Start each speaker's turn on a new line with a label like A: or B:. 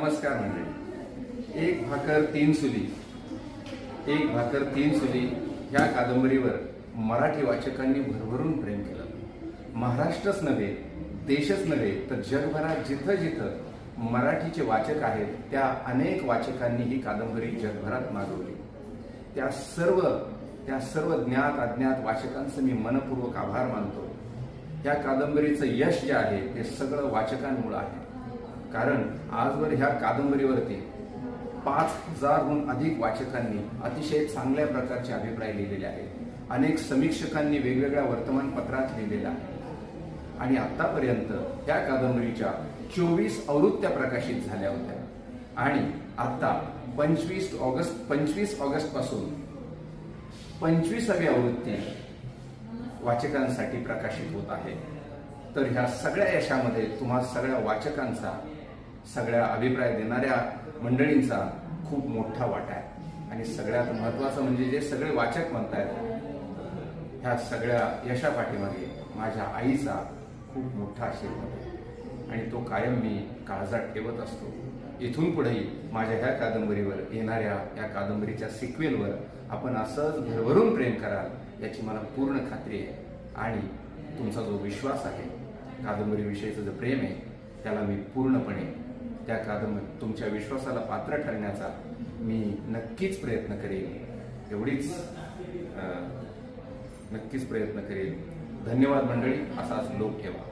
A: नमस्कार मंडळी. एक भाकर तीन सुली. एक भाकर तीन सुली ह्या कादंबरीवर मराठी वाचकांनी भरभरून प्रेम केलं. महाराष्ट्रच नव्हे देशच नव्हे तर जगभरात जिथं जिथं मराठीचे वाचक आहेत त्या अनेक वाचकांनी ही कादंबरी जगभरात मागवली. त्या सर्व त्या सर्व ज्ञात अज्ञात वाचकांचं मी मनपूर्वक आभार मानतो. या कादंबरीचं यश जे आहे ते सगळं वाचकांमुळं आहे. कारण आजवर ह्या कादंबरीवरती पाच हजारहून अधिक वाचकांनी अतिशय चांगल्या प्रकारचे अभिप्राय लिहिलेले आहेत. अनेक समीक्षकांनी वेगवेगळ्या वर्तमानपत्रात लिहिलेलं आहे. आणि आतापर्यंत त्या कादंबरीच्या चोवीस आवृत्त्या प्रकाशित झाल्या होत्या. आणि आता पंचवीस ऑगस्ट पंचवीस ऑगस्टपासून पंचवीसावी आवृत्ती वाचकांसाठी प्रकाशित होत आहे. तर ह्या सगळ्या यशामध्ये तुम्हा सगळ्या वाचकांचा सगळ्या अभिप्राय देणाऱ्या मंडळींचा खूप मोठा वाटा आहे. आणि सगळ्यात महत्वाचं म्हणजे जे सगळे वाचक म्हणतायत ह्या सगळ्या यशा पाठीमागे माझ्या आईचा खूप मोठा आशीर्वाद आहे. आणि तो कायम मी काळजात ठेवत असतो. इथून पुढेही माझ्या ह्या कादंबरीवर येणाऱ्या या कादंबरीच्या सिक्वेलवर आपण असंच भरभरून प्रेम कराल याची मला पूर्ण खात्री आहे. आणि तुमचा जो विश्वास आहे कादंबरीविषयीचं जे प्रेम आहे त्याला मी पूर्णपणे त्या कादंबरी तुमच्या विश्वासाला पात्र ठरण्याचा मी नक्कीच प्रयत्न करेन. एवढीच नक्कीच प्रयत्न करेन. धन्यवाद मंडळी असाच लोक ठेवा.